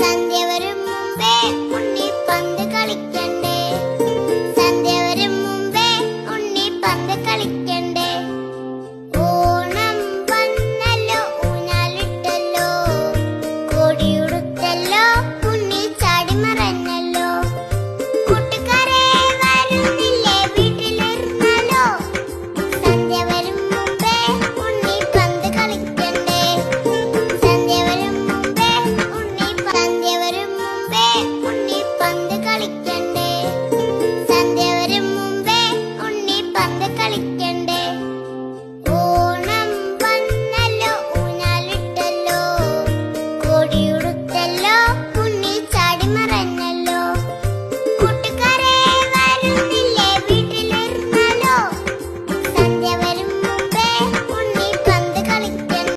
സന്ധ്യ മുമ്പേ ഉണ്ണി പന്ത് കളിക്കണ്ടേ? സന്ധ്യ വരും മുമ്പേ ഉണ്ണി പന്ത് കളിക്ക ഉണ്ണി